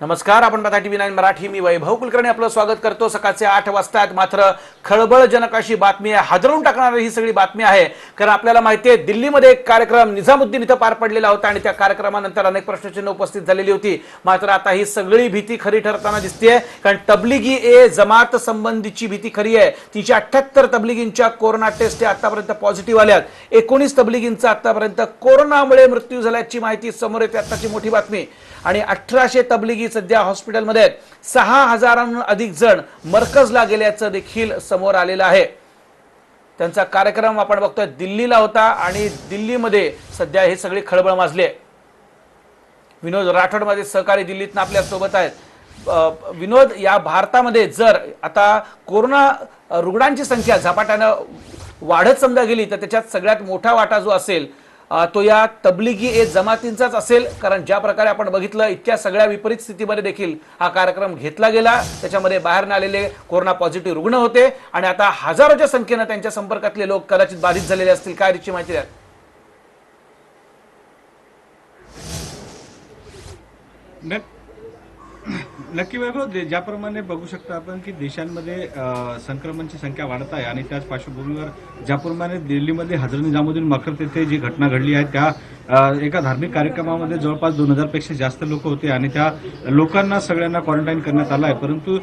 नमस्कार आपण बघा टीव्ही नाईन मराठी. मी वैभव कुलकर्णी आपलं स्वागत करतो. सकाळचे आठ वाजतात मात्र खळबळजनक अशी बातमी आहे. हादरवून टाकणारी ही सगळी बातमी आहे. कारण आपल्याला माहिती आहे दिल्लीमध्ये एक कार्यक्रम निझामुद्दीन इथं पार पडलेला होता आणि त्या कार्यक्रमानंतर अनेक प्रश्नचिन्ह उपस्थित झालेली होती. मात्र आता ही सगळी भीती खरी ठरताना दिसते कारण तबलिगी ए जमात संबंधीची भीती खरी आहे. तीनशे अठ्ठ्याहत्तर तबलिगींच्या कोरोना टेस्ट हे आतापर्यंत पॉझिटिव्ह आल्यात. एकोणीस तबलिगींचा आतापर्यंत कोरोनामुळे मृत्यू झाल्याची माहिती समोर येते. आताची मोठी बातमी. आणि अठराशे तबलिगी सध्या हॉस्पिटलमध्ये आहेत. सहा हजारांहून अधिक जण मरकजला गेल्याचं देखील समोर आलेलं आहे. त्यांचा कार्यक्रम आपण बघतोय. दिल्लीला होता आणि दिल्लीमध्ये सध्या हे सगळे खळबळ माजली आहे विनोद राठोड माझे सहकारी दिल्लीतनं आपल्यासोबत आहेत विनोद या भारतामध्ये जर आता कोरोना रुग्णांची संख्या झपाट्यानं वाढत समजा गेली तर त्याच्यात सगळ्यात मोठा वाटा जो असेल तो या तबलिगी ए जमातींचाच असेल कारण ज्या प्रकारे आपण बघितलं इतक्या सगळ्या विपरीत स्थितीमध्ये देखील हा कार्यक्रम घेतला गेला. त्याच्यामध्ये बाहेर आलेले कोरोना पॉझिटिव्ह रुग्ण होते. आणि आता हजारोच्या संख्येनं त्यांच्या संपर्कातले लोक कदाचित बाधित झालेले असतील. काय याची माहिती द्या नक- नक्की वैभव ज्याप्रमाणे बघू शकतो आपण की देशांमध्ये संक्रमणची संख्या वाढत आहे आणि त्याच पार्श्वभूमीवर ज्याप्रमाणे दिल्लीमध्ये हजर निजामुद्दीन मकर तेथे जी घटना घडली आहे त्या एका धार्मिक कार्यक्रमामध्ये जवळपास दोन हजारपेक्षा जास्त लोक होते आणि त्या लोकांना सगळ्यांना क्वारंटाईन करण्यात आलं आहे. परंतु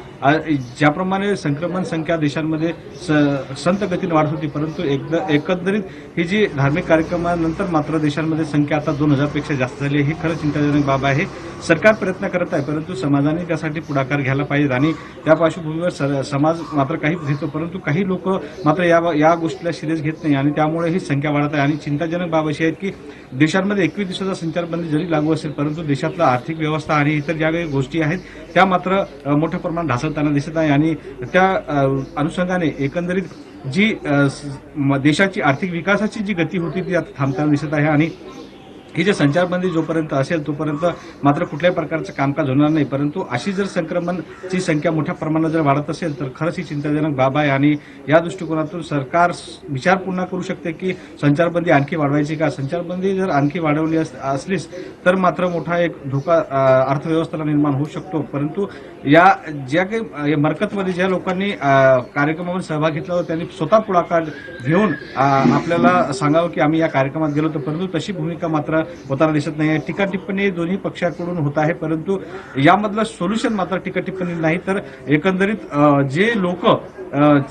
ज्याप्रमाणे संक्रमण संख्या देशांमध्ये स- संत गतीने वाढत होती परंतु एकदा एकंदरीत ही जी धार्मिक कार्यक्रमानंतर मात्र देशांमध्ये संख्या आता दोन हजारपेक्षा जास्त झाली आहे ही खरंच चिंताजनक बाब आहे. सरकार प्रयत्न करत आहे परंतु समाजाने त्यासाठी पुढाकार घ्यायला पाहिजे. आणि त्या पार्श्वभूमीवर स समाज मात्र काही घेतो परंतु काही लोक मात्र या या गोष्टीला सिरियस घेत नाही. आणि त्यामुळे ही संख्या वाढत आहे. आणि चिंताजनक बाब अशी आहे की देशांमध्ये एकवीस दिवसाचा संचारबंदी जरी लागू असेल परंतु देशातला आर्थिक व्यवस्था आणि इतर ज्या काही गोष्टी आहेत त्या मात्र मोठ्या प्रमाणात ढासळताना दिसत आहे. आणि त्या अनुषंगाने एकंदरीत जी म- देशाची आर्थिक विकासाची जी गती होती ती आता थांबताना दिसत आहे. आणि ही जी संचारबंदी जोपर्यंत असेल तोपर्यंत मात्र कुठल्याही प्रकारचं कामकाज होणार नाही. परंतु अशी जर संक्रमणची संख्या मोठ्या प्रमाणात जर वाढत असेल तर खरंच ही चिंताजनक बाब आहे आणि या दृष्टिकोनातून सरकार विचार पुन्हा करू शकते की संचारबंदी आणखी वाढवायची का? संचारबंदी जर आणखी वाढवली अस- असलीच तर मात्र मोठा एक धोका अर्थव्यवस्थेला निर्माण होऊ शकतो. परंतु या ज्या काही या मरकतमध्ये ज्या लोकांनी कार्यक्रमामध्ये सहभाग घेतला होता त्यांनी स्वतः पुढाकार घेऊन आपल्याला सांगावं की आम्ही या कार्यक्रमात गेलो होतो. परंतु तशी भूमिका मात्र होताना दिसत नाही टीका टिप्पणी दोन्ही पक्षाकडून होत आहे परंतु यामधलं सोल्युशन मात्र टीका टिप्पणी नाही. तर एकंदरीत जे लोक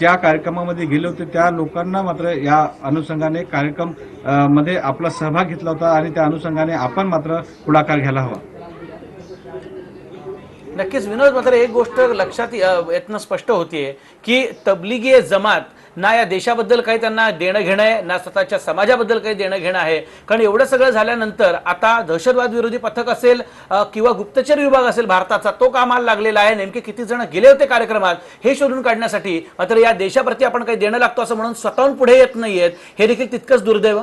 त्या कार्यक्रमामध्ये गेले होते त्या लोकांना मात्र या अनुषंगाने कार्यक्रममध्ये आपला सहभाग घेतला होता आणि त्या अनुषंगाने आपण मात्र पुढाकार घ्यायला हवा. नक्कीच विनोद मात्र एक गोष्ट लक्षात येतनं स्पष्ट होतीये की तबलिगी जमात ना या देशाबद्दल काही त्यांना देणं घेणं आहे ना स्वतःच्या समाजाबद्दल काही देणं घेणं आहे. कारण एवढं सगळं झाल्यानंतर आता दहशतवाद विरोधी पथक असेल किंवा गुप्तचर विभाग असेल भारताचा तो कामाला लागलेला आहे? नेमके किती जण गेले होते कार्यक्रमात? हे शोधून काढण्यासाठी मात्र या देशाप्रती आपण काही देणं लागतो असं म्हणून स्वतःहून पुढे येत नाहीयेत. हे देखील तितकंच दुर्दैव.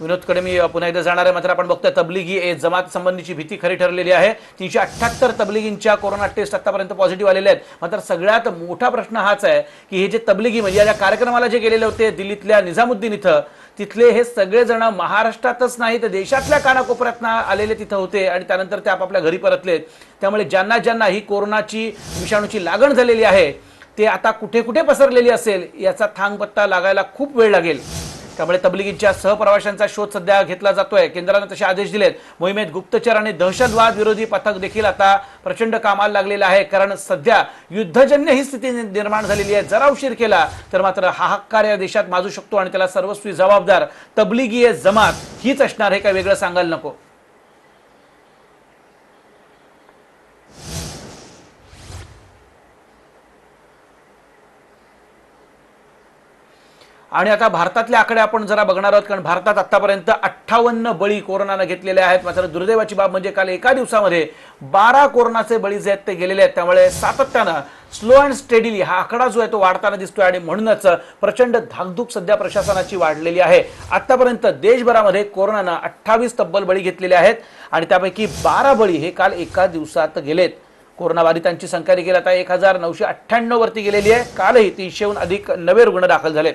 विनोदकडे मी पुन्हा एकदा जाणार आहे मात्र आपण बघतोय तबलिगी ए जमात संबंधीची भीती खरी ठरलेली आहे. तीनशे अठ्ठ्याहत्तर तबलिगींच्या कोरोना टेस्ट आतापर्यंत पॉझिटिव्ह आलेले आहेत. मात्र सगळ्यात मोठा प्रश्न हाच आहे की हे जे तबलिगी म्हणजे या कार्यक्रमाला जे गेलेले होते दिल्लीतल्या निझामुद्दीन इथं तिथले हे सगळेजण महाराष्ट्रातच नाही तर देशातल्या कानाकोपऱ्यातनं आलेले तिथं होते आणि त्यानंतर ते आपापल्या घरी परतलेत. त्यामुळे ज्यांना ज्यांना ही कोरोनाची विषाणूची लागण झालेली आहे ते आता कुठे कुठे पसरलेली असेल याचा थांगपत्ता लागायला खूप वेळ लागेल. त्यामुळे तबलिगींच्या सहप्रवाशांचा शोध सध्या घेतला जातोय. केंद्रानं तसे आदेश दिलेत. मोहिमेत गुप्तचर आणि दहशतवाद विरोधी पथक देखील आता प्रचंड कामाला लागलेलं आहे. कारण सध्या युद्धजन्य ही स्थिती निर्माण झालेली आहे. जरा उशीर केला तर मात्र हाहाकार या देशात माजू शकतो आणि त्याला सर्वस्वी जबाबदार तबलिगी जमात हीच असणार हे काही वेगळं सांगायला नको. आणि आता भारतातले आकडे आपण जरा बघणार आहोत कारण भारतात आतापर्यंत अठ्ठावन्न बळी कोरोनानं घेतलेले आहेत. मात्र दुर्दैवाची बाब म्हणजे काल एका दिवसामध्ये बारा कोरोनाचे बळी जे आहेत ते गेलेले आहेत. त्यामुळे सातत्यानं स्लो अँड स्टेडिली हा आकडा जो आहे तो वाढताना दिसतोय आणि म्हणूनच प्रचंड धाकधूक सध्या प्रशासनाची वाढलेली आहे. आतापर्यंत देशभरामध्ये कोरोनानं अठ्ठावीस तब्बल बळी घेतलेले आहेत आणि त्यापैकी बारा बळी हे काल एका दिवसात गेलेत. कोरोनाबाधितांची संख्या देखील आता एक हजार नऊशे अठ्ठ्याण्णव वरती गेलेली आहे. कालही तीनशेहून अधिक नवे रुग्ण दाखल झालेत.